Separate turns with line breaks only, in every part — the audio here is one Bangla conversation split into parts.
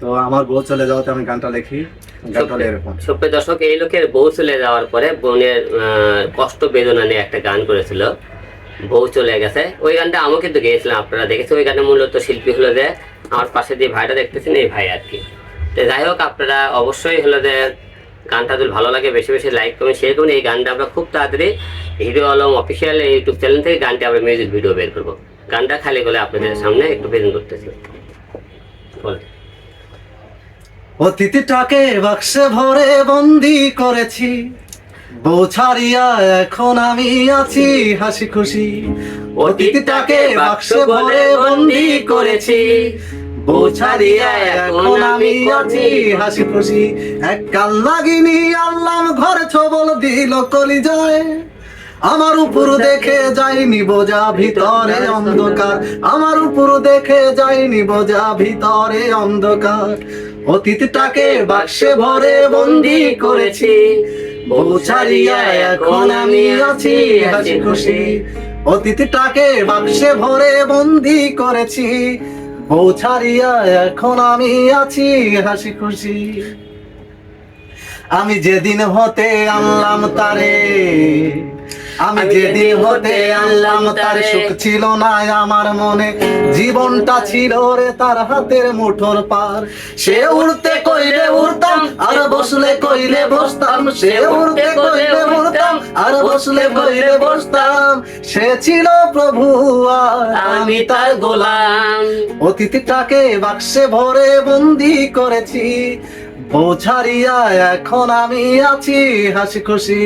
তো আমার বউ চলে যাওয়াতে আমি গানটা লিখি গানটা এরকম
সুপ্রিয় দর্শক এই লোকের বউ চলে যাওয়ার পরে বোনের কষ্ট বেদনা নিয়ে একটা গান করেছিল। বউ চলে গেছে। ওই গানটা আমিও কিন্তু গেয়েছিলাম আপনারা দেখেছেন ওই গানে মূলত শিল্পী হলো যে আমার পাশে যে ভাইটা দেখতেছেন এই ভাই আর কি। তো যাই হোক আপনারা অবশ্যই হলো যে গানটা যদি ভালো লাগে বেশি বেশি লাইক করবেন শেয়ার করুন। এই গানটা আমরা খুব তাড়াতাড়ি Hero Alam official YouTube channel থেকে গানটা আমরা মিউজিক ভিডিও বের করব। গানটা খালি করে আপনাদের সামনে একটু প্রেজেন্ট করতেছি। বলেন।
অতীতটাকে বাক্সে ভরে বন্দি করেছি। বউ ছাড়িয়া এখন আমি আছি হাসি খুশি অতীতটাকে বাক্সে ভরে বন্দি করেছি। আমি আছি হাসি খুশি যায় আমার উপর দেখে যাইনি বোঝা ভিতরে অন্ধকার। আমার উপর দেখে যাইনি বোঝা ভিতরে অন্ধকার। অতীতটাকে বাক্সে ভরে বন্দি করেছি। ছাড়িয়া এখন আমি আছি হাসি খুশি। অতীতটাকে বাক্সে ভরে বন্দি করেছি। বউ ছাড়িয়া এখন আমি আছি, হাসি খুশি। আমি যেদিন হতে আনলাম তারে আমি যেদিন হতে আনলাম তারে সুখ ছিল না আমার মনে। জীবনটা ছিল রে তার হাতের মুঠোর পার। সে উড়তে কইলে উড়তাম আর বসলে কইলে বসতাম। সে উড়তে কইলে উড়তাম আর বসলে কইলে বসতাম। সে ছিল প্রভু আর
আমি তার গোলাম।
অতিথিটাকে বাক্সে ভরে বন্দি করেছি। ছাড়িয়া এখন আমি আছি হাসি খুশি।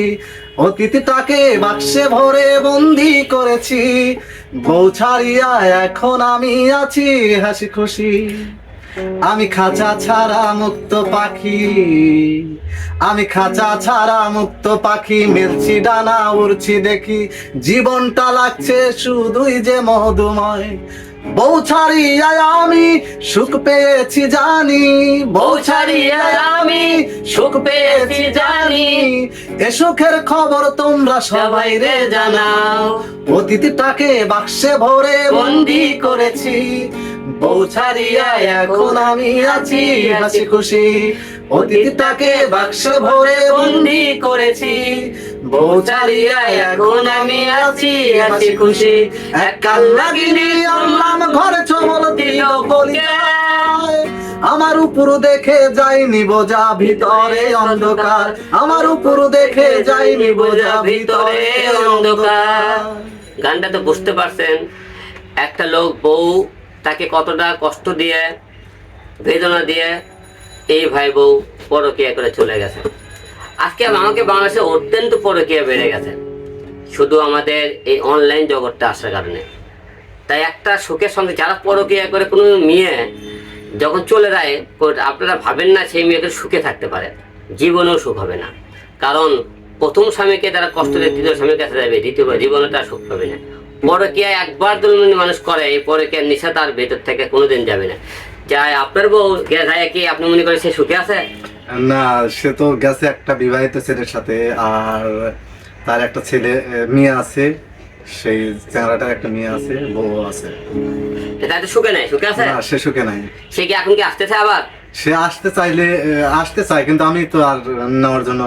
অতীতটাকে বাক্সে ভরে বন্দি করেছি। বউ ছাড়িয়া এখন আমি আছি হাসি খুশি। আমি খাঁচা ছাড়া মুক্ত পাখি। আমি খাঁচা ছাড়া মুক্ত পাখি। মেলছি ডানা, উড়ছি দেখি। জীবনটা লাগছে শুধুই যে মধুময়। বউ ছাড়িয়া আমি সুখ পেয়েছি জানি। বউ ছাড়িয়া আমি সুখ পেয়েছি জানি। এ সুখের খবর তোমরা সবাই রে জানাও। অতিথিটাকে বাক্সে ভরে বন্দি করেছি। বউ ছাড়িয়া এখন আমি আছি, হাসি খুশি। অতীতটাকে বাক্সে ভরে বন্দি করেছি। বউ ছাড়িয়া আমি আছি খুশি। এক কাল লাগিনি দিল আমার উপর দেখে যাইনি বোঝা ভিতরে অন্ধকার। আমার উপর দেখে যাইনি বোঝা ভিতরে অন্ধকার।
গানটা তো বুঝতে পারছেন, একটা লোক বউ তাকে কতটা কষ্ট দিয়ে, বেদনা দিয়ে এই ভাই বউ পরকিয়া করে চলে গেছে। আজকে আমাকে বাংলাদেশে অত্যন্ত পরকিয়া বেড়ে গেছে। শুধু আমাদের এই অনলাইন জগৎটা আসার কারণে। তাই একটা সুখের সঙ্গে যারা পরকিয়া করে, কোনো মেয়ে যখন চলে যায় আপনারা ভাবেন না সেই মেয়েকে সুখে থাকতে পারে। জীবনেও সুখ হবে না। কারণ প্রথম স্বামীকে তারা কষ্ট দিয়ে দ্বিতীয় স্বামীর কাছে যাবে, দ্বিতীয়বার জীবনে তার সুখ পাবে না। পরকিয়া একবার দুলমনি মানুষ করে এই পরকিয়ার নিশা তার ভেতর থেকে কোনোদিন যাবে না। যাই আপনার বউ গে- যায় কি আপনি মনে করেন সে সুখে আছে?
না সে তো গেছে একটা বিবাহিত ছেলের সাথে আর তার একটা ছেলে মেয়ে আছে। সেই চেংড়াটার একটা মেয়ে আছে বউ আছে।
তাই তো সুখে নাই সুখে আছে?
না সে সুখে নাই।
সে কি এখন কি আসতে আসতেছে আবার?
সে আসতে চাইলে আসতে চায় কিন্তু আমি তো আর নেওয়ার জন্য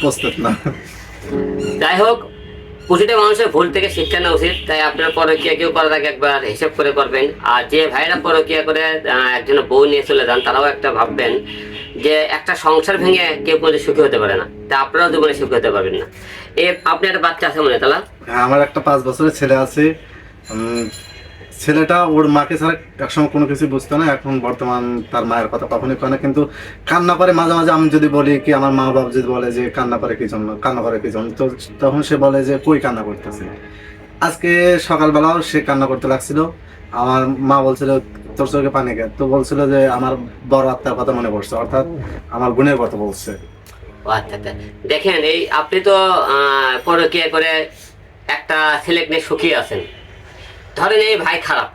প্রস্তুত না।
যাই হোক প্রতিটা মানুষের ভুল থেকে শিক্ষা নেওয়া উচিত তাই আপনার পরকিয়া কেউ করার আগে একবার হিসেব করে করবেন। আর যে ভাইরা পরকিয়া করে একজন বউ নিয়ে চলে যান তারাও একটা ভাববেন যে একটা সংসার ভেঙে কেউ কোনো সুখী হতে পারে না। তা আপনারাও জীবনে সুখী হতে পারবেন না। এ আপনি একটা বাচ্চা আছে মনে হয়, তালা?
আমার একটা পাঁচ বছরের ছেলে আছে। ছেলেটা ওর মাকে ছাড়া একসময় কোনো কিছু বুঝতো না, এখন বর্তমান তার মায়ের কথা কখনোই কয় না, কিন্তু কান্না করে মাঝে মাঝে আমি যদি বলি কি, আমার মা বাবা যদি বলে যে কান্না করে কি জন্য, কান্না করে কি জন্য, তো তখন সে বলে যে কই কান্না করতেছে? আজকে সকালবেলাও সে কান্না করতে লাগছিল। আমার মা বলছিল, তোর চোখে পানি কে? তো বলছিল যে, আমার বড় আত্মার কথা মনে পড়ছে। অর্থাৎ আমার বোনের কথা বলছে।
আচ্ছা আচ্ছা। দেখেন, এই আপনি তো পরকিয়া করে একটা ছেলেকে নিয়ে সুখী আছেন। ধরেন এই ভাই খারাপ।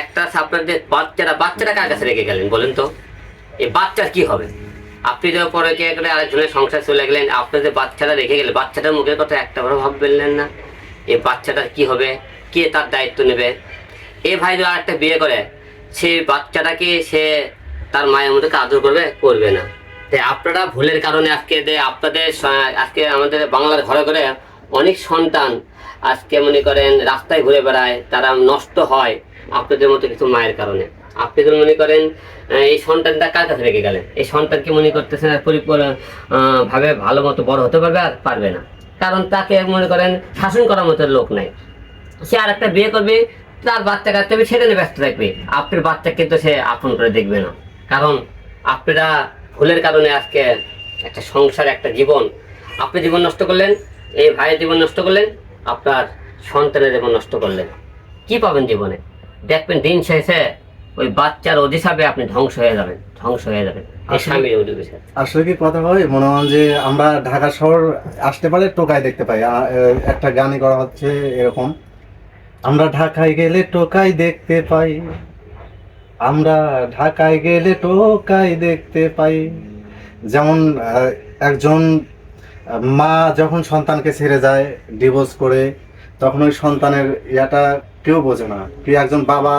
একটা আপনার যে বাচ্চারা বাচ্চাটা কার কাছে রেখে গেলেন বলেন তো? এই বাচ্চার কি হবে? আপনি যে কে করে আরেকজনের সংসার চলে গেলেন, আপনি যে বাচ্চাটা রেখে গেলেন, বাচ্চাটার মুখের কথা একটা বড় ভাব বললেন না। এই বাচ্চাটার কি হবে? কে তার দায়িত্ব নেবে? এ ভাই যদি আরেকটা বিয়ে করে, সে বাচ্চাটাকে সে তার মায়ের মধ্যে আদর করবে করবে না। তাই আপনারা ভুলের কারণে আজকে আপনাদের আজকে আমাদের বাংলার ঘরে ঘরে অনেক সন্তান আজকে মনে করেন রাস্তায় ঘুরে বেড়ায়, তারা নষ্ট হয় আপনাদের মতো কিছু মায়ের কারণে। আপনি তো মনে করেন এই সন্তানটা কার কাছে রেখে গেলেন? এই সন্তানকে মনে করতেছেন ভাবে ভালো মতো বড় হতে পারবে আর পারবে না? কারণ তাকে মনে করেন শাসন করার মতো লোক নাই। সে আর একটা বিয়ে করবে, তার বাচ্চা হবে সেটা নিয়ে ব্যস্ত থাকবে। আপনার বাচ্চা কিন্তু সে আপন করে দেখবে না। কারণ আপনারা ভুলের কারণে আজকে একটা সংসার, একটা জীবন, আপনি জীবন নষ্ট করলেন এই ভাইয়ের জীবন নষ্ট করলেন আপনার সন্তানের জীবন নষ্ট করলেন। কি পাবেন জীবনে? দেখবেন দিন শেষে ওই বাচ্চার অধিসাবে আপনি ধ্বংস হয়ে যাবেন ধ্বংস হয়ে যাবেন।
আসলে- কি কথা হয়? মনে হয় যে আমরা ঢাকা শহর আসতে পারে টোকাই দেখতে পাই। একটা গানই করা হচ্ছে এরকম। আমরা ঢাকায় গেলে টোকাই দেখতে পাই। আমরা ঢাকায় গেলে টোকাই দেখতে পাই। যেমন একজন মা যখন সন্তানকে ছেড়ে যায় ডিভোর্স করে, তখন ওই সন্তানের ইয়াটা কেউ বোঝে না। কি একজন বাবা